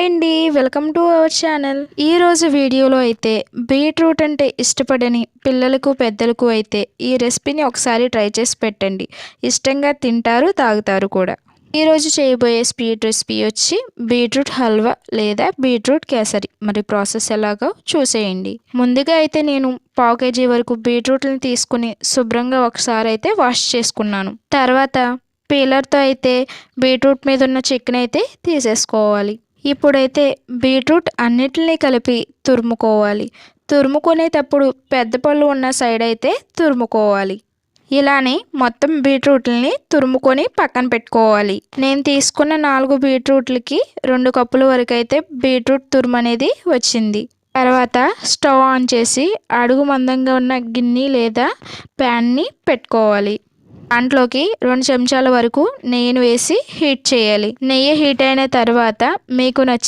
అండి welcome to our channel. ఈ రోజు వీడియోలో అయితే బీట్రూట్ అంటే ఇష్టపడని పిల్లలకు పెద్దలకు అయితే ఈ రెసిపీని ఒకసారి ట్రై చేసి పెట్టండి. ఇష్టంగా తింటారు తాగుతారు కూడా. ఈరోజు చేయబోయే స్వీట్ రెసిపీ వచ్చి బీట్రూట్ హల్వా లేదా బీట్రూట్ కేసరి. మరి ప్రాసెస్ ఎలాగో చూసేయండి. ముందుగా అయితే నేను పావు కేజీ వరకు బీట్రూట్ని తీసుకుని శుభ్రంగా ఒకసారి అయితే వాష్ చేసుకున్నాను. తర్వాత పీలర్తో అయితే బీట్రూట్ మీద ఉన్న చికెన్ అయితే తీసేసుకోవాలి. ఇప్పుడైతే బీట్రూట్ అన్నిటినీ కలిపి తురుముకోవాలి. తురుముకునేటప్పుడు పెద్ద పళ్ళు ఉన్న సైడ్ అయితే తురుముకోవాలి. ఇలానే మొత్తం బీట్రూట్లని తురుముకొని పక్కన పెట్టుకోవాలి. నేను తీసుకున్న నాలుగు బీట్రూట్లకి రెండు కప్పుల వరకు అయితే బీట్రూట్ తురుము అనేది వచ్చింది. తర్వాత స్టవ్ ఆన్ చేసి అడుగు మందంగా ఉన్న గిన్నె లేదా ప్యాన్ని పెట్టుకోవాలి. దాంట్లోకి రెండు చెంచాల వరకు నెయ్యిని వేసి హీట్ చేయాలి. నెయ్యి హీట్ అయిన తర్వాత మీకు నచ్చిన